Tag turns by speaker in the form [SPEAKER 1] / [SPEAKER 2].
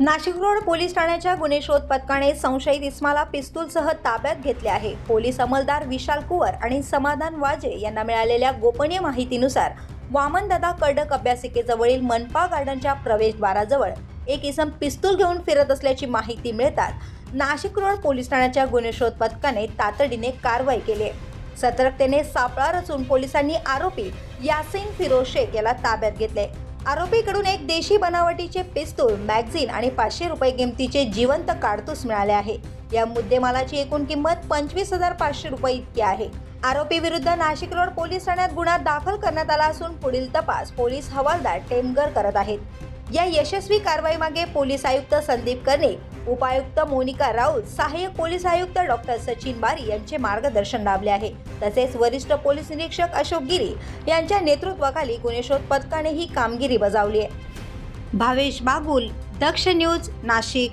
[SPEAKER 1] Nashik road police ठाण्याच्या गुन्हे शोध पथकाने संशयित इस्माला पिस्तूलसह ताब्यात घेतले आहे. पोलीस अंमलदार विशाल कुवर आणि समाधान वाजे यांना मिळालेल्या गोपनीय माहितीनुसार वामनदादा कर्डक अभ्यासिकेजवळील मनपा गार्डनच्या प्रवेशद्वाराजवळ एक इसम पिस्तूल घेऊन फिरत असल्याची माहिती मिळतात नाशिक रोड पोलीस ठाण्याच्या गुन्हे शोध पथकाने तातडीने कारवाई केली सतर्कतेने सापळा रचून पोलिसांनी आरोपी यासिन फिरोज शेख याला ताब्यात घेतले आरोपीकडून एक देशी बनावटीचे पिस्तूल मॅगझिन आणि पाचशे रुपये किमतीचे जिवंत काडतूस मिळाले आहे. या मुद्देमालाची एकूण किंमत पंचवीस हजार पाचशे रुपये इतकी आहे. आरोपी विरुद्ध नाशिक रोड पोलीस ठाण्यात गुन्हा दाखल करण्यात आला असून पुढील तपास पोलीस हवालदार टेमगर करत आहेत. या यशस्वी कारवाईमागे पोलीस आयुक्त संदीप कर्णिक उपायुक्त मोनिका राऊत सहाय्यक पोलीस आयुक्त डॉक्टर सचिन बारी यांचे मार्गदर्शन लाभले आहे. तसेच वरिष्ठ पोलीस निरीक्षक अशोक गिरी यांच्या नेतृत्वाखाली गुन्हे शोध पथकाने ही कामगिरी बजावली आहे. भावेश बागुल दक्ष न्यूज नाशिक.